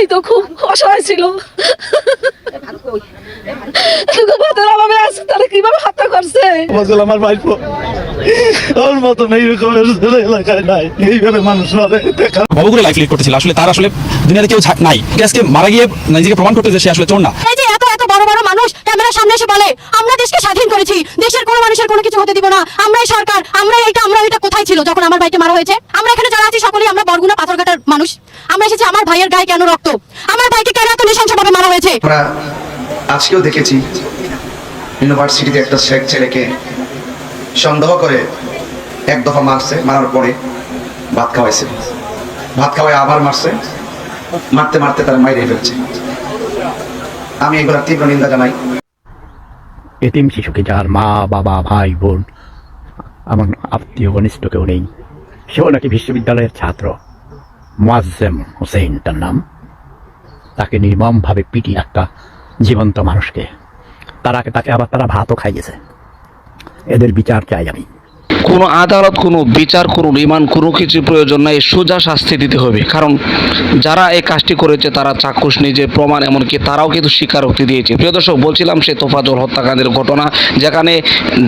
এই তো খুব অসহায় ছিল। ভাতের অভাবে আছে তারা কীভাবে হত্যা করছে? আমার ভাইপো ওর মতন এইরকমের এলাকায় নাই। এইভাবে মানুষ মারে। লাইফ লিড করতেছিল আসলে তার আসলে দুনিয়াতে কেউ নাই। গ্যাসকে আজকে মারা গিয়ে নিজেকে প্রমাণ করতে যে সে আসলে চোর না এই যে এত এত বড় বড় মানুষ ক্যামেরার সামনে এসে বলে, আমরা দেশকে স্বাধীন করেছি। দেশের কোনো মানুষের কোনো কিছু হতে দিব না। আমরাই সরকার, আমরাই এটা আমরা এটা কোথায় ছিল যখন আমার ভাইকে মারা হয়েছে? আমরা এখানে যারা আছি সকলেই আমরা বরগুনা পাথরঘাটার মানুষ। আমরা এসেছি আমার ভাইয়ের গায়ে কেন রক্ত? আমার ভাইকে কেন এত নৃশংসভাবে মারা হয়েছে? আমরা আজকেও দেখেছি ইউনিভার্সিটিতে একটা শেখ ছেলেকে সন্দেহ করে এক দফা মারছে। মারার পরে ভাত খাওয়াইছে। ভাত খাওয়াই আবার মারছে। মারতে মারতে তার মাইরে ফেলছে। আমি এগুলোর তীব্র নিন্দা জানাই। এতিম শিশুকে যার মা, বাবা, ভাই, বোন আমার আত্মীয় ঘনিষ্ঠ কেউ নেই, সেও নাকি বিশ্ববিদ্যালয়ের ছাত্র। মোয়াজ্জেম হোসেন তার নাম। তাকে নির্মমভাবে পিটি একটা জীবন্ত মানুষকে। তারা তাকে আবার তারা ভাতও খাইয়েছে। এদের বিচার চাই আমি। কোনো আদালত, কোনো বিচার, কোনো রিমান্ড, কোনো কিছু প্রয়োজন নাই, সোজা শাস্তি দিতে হবে। কারণ যারা এই কাজটি করেছে, তারা চাক্ষুষ নিজের প্রমাণ, এমনকি তারাও কিন্তু স্বীকারোক্তি দিয়েছে। প্রিয় দর্শক, বলছিলাম সে তোফাজল হত্যাকাণ্ডের ঘটনা, যেখানে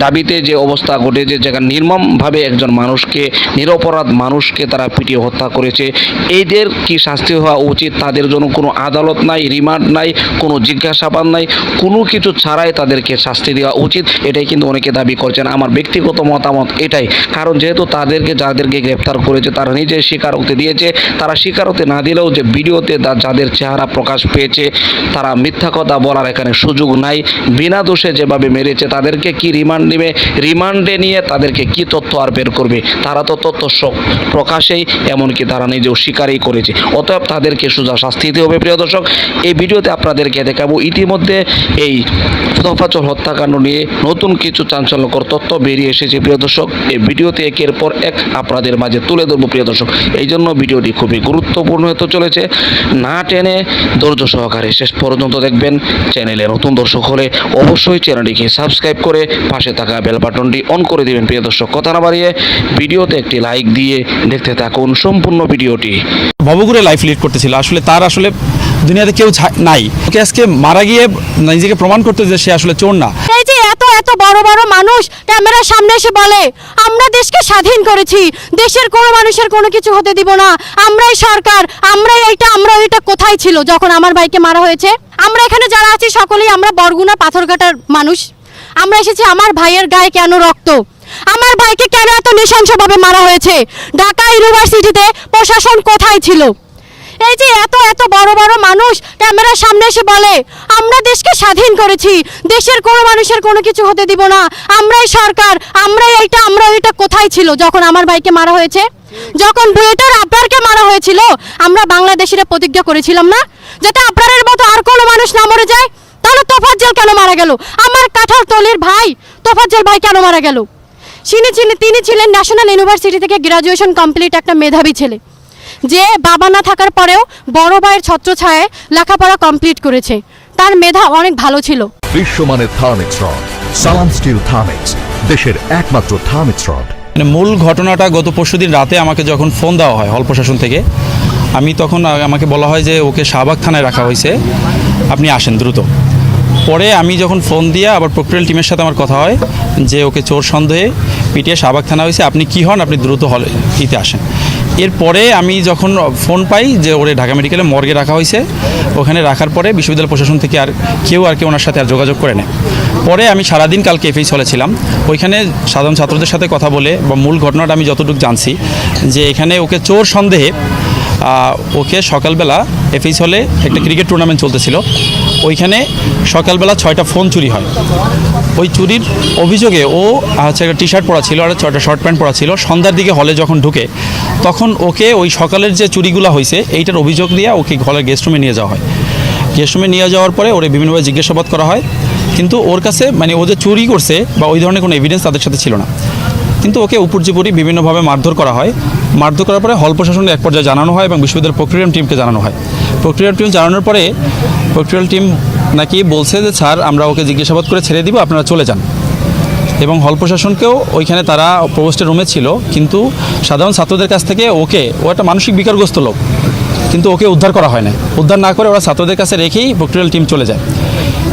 দাবিতে যে অবস্থা ঘটেছে, যেখানে নির্মমভাবে একজন মানুষকে, নিরপরাধ মানুষকে তারা পিটিয়ে হত্যা করেছে, এদের কি শাস্তি হওয়া উচিত? তাদের জন্য কোনো আদালত নাই, রিমান্ড নাই, কোনো জিজ্ঞাসাবাদ নাই, কোনো কিছু ছাড়াই তাদেরকে শাস্তি দেওয়া উচিত, এটাই কিন্তু অনেকে দাবি করছেন। আমার ব্যক্তিগত মতামত এটাই। কারণ যেহেতু তাদেরকে, যাদেরকে গ্রেপ্তার করেছে, তারা নিজে স্বীকারোক্তি দিয়েছে, তারা স্বীকারোক্তি না দিলেও যে ভিডিওতে যাদের চেহারা প্রকাশ পেয়েছে, তারা মিথ্যা কথা বলার এখানে সুযোগ নাই। বিনা দোষে যেভাবে মেরেছে, তাদেরকে কি রিমান্ড নেবে? রিমান্ডে নিয়ে তাদেরকে কি তথ্য আর বের করবে? তারা তো তথ্য প্রকাশেই, এমনকি তারা নিজেও স্বীকারই করেছে। অতএব তাদেরকে সোজা শাস্তি দিতে হবে, প্রিয় দর্শক। এই ভিডিওতে আপনাদেরকে দেখাবো ইতিমধ্যে এই দফাচল হত্যাকাণ্ড নিয়ে নতুন কিছু চাঞ্চল্যকর তথ্য বেরিয়ে এসেছে, প্রিয় দর্শক। এই ভিডিওতে একের পর এক আপনাদের মাঝে তুলে ধরবো, প্রিয় দর্শক। এই জন্য ভিডিওটি খুবই গুরুত্বপূর্ণ হতে চলেছে। না টেনে ধৈর্য সহকারে শেষ পর্যন্ত দেখবেন। চ্যানেলে নতুন দর্শক হলে অবশ্যই চ্যানেলটিকে সাবস্ক্রাইব করে পাশে থাকা বেল বাটনটি অন করে দিবেন, প্রিয় দর্শক। কথা না বাড়িয়ে ভিডিওতে একটি লাইক দিয়ে দেখতে থাকুন সম্পূর্ণ ভিডিওটি। ভবগুলো লাইফ লিড করতেছিল। আসলে তার আসলে দুনিয়াতে কেউ নাই। ওকে আজকে মারা গিয়ে নিজেকে প্রমাণ করতে যে সে আসলে চোর না। বড় বড় মানুষ ক্যামেরার সামনে এসে বলে, আমরা দেশকে স্বাধীন করেছি। দেশের কোনো মানুষের কোনো কিছু হতে দিব না। আমরাই সরকার, আমরাই এইটা আমরা এটা কোথায় ছিল যখন আমার ভাইকে মারা হয়েছে? আমরা এখানে যারা আছি সকলেই আমরা বরগুনা পাথরঘাটার মানুষ। আমরা এসেছি আমার ভাইয়ের গায়ে কেন রক্ত? আমার ভাইকে কেন এত নৃশংসভাবে মারা হয়েছে? ঢাকা ইউনিভার্সিটিতে প্রশাসন কোথায় ছিল? এই যে এত এত বড় বড় মানুষ ক্যামেরার সামনে এসে বলে, আমরা দেশকে স্বাধীন করেছি। দেশের কোনো মানুষের কোনো কিছু হতে দিব না। আমরাই সরকার, আমরাই এইটা আমরা এটা কোথায় ছিল? যখন আমার ভাইকে মারা হয়েছে, যখন বুয়েটের আবরারকে মারা হয়েছিল, আমরা বাংলাদেশিরা প্রতিজ্ঞা করেছিলাম না? যাতে আবরারের মতো আর কোনো মানুষ না মরে যায়, তাহলে তোফাজ্জল কেন মারা গেল? আমার কাঠার তলির ভাই তোফাজ্জল ভাই কেন মারা গেল? তিনি ছিলেন ন্যাশনাল ইউনিভার্সিটি থেকে গ্রাজুয়েশন কমপ্লিট একটা মেধাবী ছেলে। যে বাবা না থাকার পরেও বড় ভাইয়ের ছত্র ছত্রছায়ায় লেখাপড়া কমপ্লিট করেছে। তার মেধা অনেক ভালো ছিল। বিশ্বমানের Thermex rod Salam steel Thermex দেশের একমাত্র থার্মিক্স রড। মানে মূল ঘটনাটা গত পরশুদিন রাতে আমাকে যখন ফোন দেওয়া হয় হল প্রশাসন থেকে আমি তখন আমাকে বলা হয় যে ওকে শাহবাগ থানায় রাখা হয়েছে। আপনি আসেন দ্রুত। পরে আমি যখন ফোন দিয়ে আবার প্রক্রিয়াল টিমের সাথে আমার কথা হয় যে ওকে চোর সন্দেহে পিটিয়ে শাহবাগ থানা হয়েছে আপনি কি হন আপনি দ্রুত হলে ইতে আসেন। এরপরে আমি যখন ফোন পাই যে ওরে ঢাকা মেডিকেলে মর্গে রাখা হয়েছে, ওখানে রাখার পরে বিশ্ববিদ্যালয় প্রশাসন থেকে আর কেউ আর কেউ ওনার সাথে আর যোগাযোগ করে নেয়। পরে আমি সারাদিন কালকে এফএস হলে ছিলাম। ওইখানে সাধারণ ছাত্রদের সাথে কথা বলে বা মূল ঘটনাটা আমি যতটুকু জানছি যে এখানে ওকে চোর সন্দেহে ওকে সকালবেলা এফএইচ হলে একটা ক্রিকেট টুর্নামেন্ট চলতেছিল। ওইখানে সকালবেলা ছয়টা ফোন চুরি হয়। ওই চুরির অভিযোগে ও হচ্ছে একটা টি শার্ট পরা ছিল আর ছয়টা শর্ট প্যান্ট পরা ছিল। সন্ধ্যার দিকে হলে যখন ঢুকে, তখন ওকে ওই সকালের যে চুরিগুলো হয়েছে এইটার অভিযোগ দিয়ে ওকে হলের গেস্ট রুমে নিয়ে যাওয়া হয়। গেস্ট রুমে নিয়ে যাওয়ার পরে ওরে বিভিন্নভাবে জিজ্ঞাসাবাদ করা হয়। কিন্তু ওর কাছে মানে ও যে চুরি করছে বা ওই ধরনের কোনো এভিডেন্স তাদের সাথে ছিল না। কিন্তু ওকে উপর্যুপরি বিভিন্নভাবে মারধর করা হয়। মারধর করার পরে হল প্রশাসনকে এক পর্যায়ে জানানো হয় এবং বিশ্ববিদ্যালয়ের প্রক্রিয়াম টিমকে জানানো হয়। প্রক্রিয়াম টিম জানানোর পরে প্রক্রিয়াল টিম নাকি বলছে যে, স্যার, আমরা ওকে জিজ্ঞাসাবাদ করে ছেড়ে দিব, আপনারা চলে যান। এবং হল প্রশাসনকেও ওইখানে তারা প্রবোস্টের রুমে ছিল, কিন্তু সাধারণ ছাত্রদের কাছ থেকে ওকে, ও একটা মানসিক বিকারগ্রস্ত লোক, কিন্তু ওকে উদ্ধার করা হয় না উদ্ধার না করে ওরা ছাত্রদের কাছে রেখেই বক্টরিয়াল টিম চলে যায়।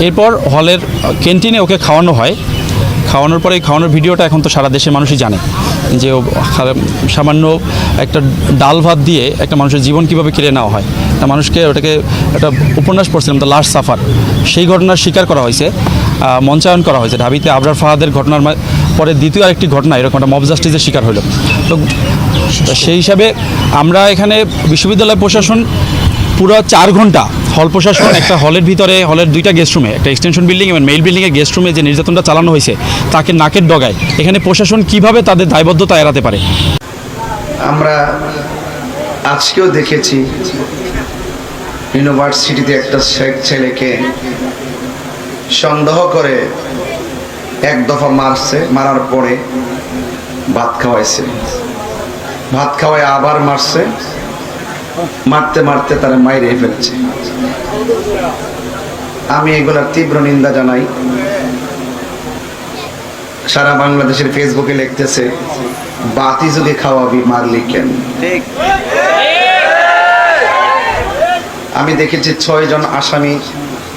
এরপর হলের ক্যান্টিনে ওকে খাওয়ানো হয়। খাওয়ানোর পরে খাওয়ানোর ভিডিওটা এখন তো সারা দেশের মানুষই জানে, যে সামান্য একটা ডাল ভাত দিয়ে একটা মানুষের জীবন কীভাবে কেড়ে নেওয়া হয়। একটা মানুষকে ওটাকে একটা উপন্যাস পড়ছিলাম, দ্য লাস্ট সাফার। সেই ঘটনার শিকার করা হয়েছে মঞ্চায়ন করা হয়েছে। ঢাবিতে আবরার ফাহাদের ঘটনার পরে দ্বিতীয় আরেকটি ঘটনা, এরকম একটা মব জাস্টিসের শিকার হলো। তো সেই হিসাবে আমরা এখানে বিশ্ববিদ্যালয় প্রশাসন পুরো চার ঘণ্টা হল প্রশাসন, একটা হলের ভিতরে, হলের দুইটা গেস্ট রুমে একটা এক্সটেনশন বিল্ডিং এবং মেইল বিল্ডিংয়ের গেস্ট রুমে যে নির্যাতনটা চালানো হয়েছে, তাকে নাকের ডগায়। এখানে প্রশাসন কীভাবে তাদের দায়বদ্ধতা এড়াতে পারে? আমরা আজকেও দেখেছি ইউনিভার্সিটিতে একটা ছেলেকে সন্দেহ করে এক দফা মারছে, মারার পরে ভাত খাওয়াইছে। ভাত খাওয়ায় আবার মারছে, মারতে মারতে তারা মাইরে ফেলছে। আমি এগুলার তীব্র নিন্দা জানাই। সারা বাংলাদেশের ফেসবুকে লিখতেছে, বাতি যদি খাওয়াবি, মারলি কেন? আমি দেখেছি ছয় জন আসামি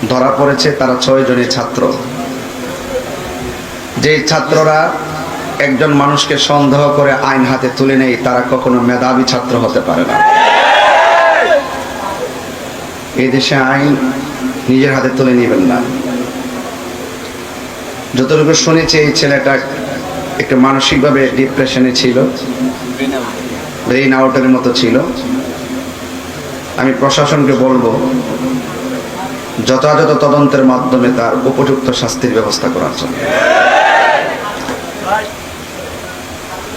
ধরা পড়েছে, তারা ছয় জনের ছাত্র। যে ছাত্ররা একজন মানুষকে সন্দেহ করে আইন হাতে তুলে নেই তারা কখনো মেধাবী ছাত্র হতে পারে না। এই দেশে আইন নিজের হাতে তুলে নেবেন না। যতটুকু শুনেছি, এই ছেলেটা একটু মানসিকভাবে ডিপ্রেশনে ছিল ব্রেইন আউটের মতো ছিল। আমি প্রশাসনকে বলব, যথাযথ তদন্তের মাধ্যমে তার উপযুক্ত শাস্তির ব্যবস্থা করার জন্য।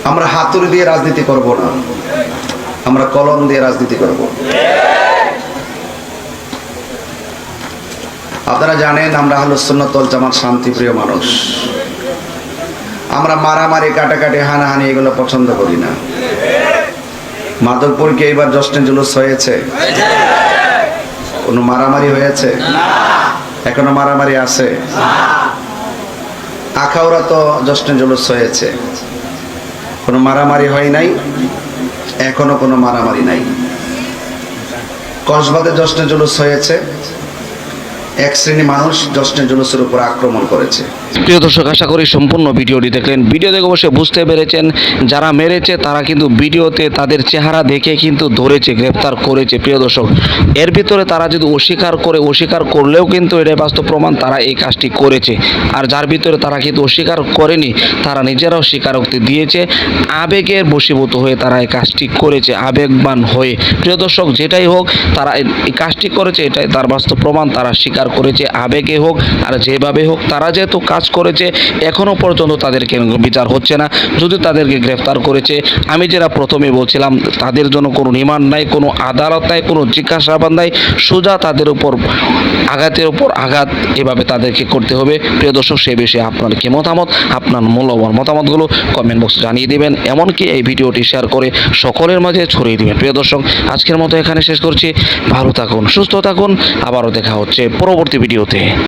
আমরা হাতুড়ি দিয়ে রাজনীতি করব না। আমরা কলম দিয়ে রাজনীতি করব। আপনারা জানেন, আমরা হলো সুন্নতল জামাত শান্তিপ্রিয় মানুষ। আমরা মারামারি, কাটাকাটি, হানাহানি এগুলো পছন্দ করি না। মাধবপুরকে এবার জশ্নে জুলুস হয়েছে। কোনো মারামারি হয়েছে? এখনও মারামারি আছে? আখাউড়া তো জশ্নে জুলুস হয়েছে। কোনো মারামারি হয় নাই? এখনও কোনো মারামারি নাই। কসবাতে জশ্নে জুলুস হয়েছে। এক শ্রেণি মানুষ জশ্নে জুলুসের উপর আক্রমণ করেছে। প্রিয় দর্শক, আশা করি সম্পূর্ণ ভিডিওটি দেখলেন। ভিডিও দেখে অবশ্যই বুঝতে পেরেছেন, যারা মেরেছে তারা কিন্তু ভিডিওতে তাদের চেহারা দেখে কিন্তু ধরেছে, গ্রেপ্তার করেছে। প্রিয় দর্শক, এর ভিতরে তারা যদি অস্বীকার করে, অস্বীকার করলেও কিন্তু এটাই বাস্তব প্রমাণ, তারা এই কাজটি করেছে। আর যার ভিতরে তারা কিন্তু অস্বীকার করেনি, তারা নিজেরাও স্বীকারোক্তি দিয়েছে। আবেগের বশীভূত হয়ে তারা এই কাজটি করেছে, আবেগবান হয়ে। প্রিয় দর্শক, যেটাই হোক, তারা এই কাজটি করেছে, এটাই তার বাস্তব প্রমাণ, তারা স্বীকার করেছে, আবেগে হোক, আর যেভাবে হোক, তারা যেহেতু কাজ করেছে, এখনও পর্যন্ত তাদেরকে বিচার হচ্ছে না। যদি তাদেরকে গ্রেফতার করেছে, আমি যেটা প্রথমে বলছিলাম, তাদের জন্য কোনো রিমান্ড নাই, কোনো আদালত নাই, কোনো জিজ্ঞাসাবাদ নাই, সোজা তাদের উপর, আঘাতের উপর আঘাত এভাবে তাদেরকে করতে হবে। প্রিয় দর্শক, সে বিষয়ে আপনার কি মতামত? আপনার মূল্যবান মতামতগুলো কমেন্ট বক্সে জানিয়ে দেবেন। এমনকি এই ভিডিওটি শেয়ার করে সকলের মাঝে ছড়িয়ে দেবেন। প্রিয় দর্শক, আজকের মতো এখানে শেষ করছি। ভালো থাকুন, সুস্থ থাকুন। আবারও দেখা হচ্ছে পরবর্তী ভিডিওতে।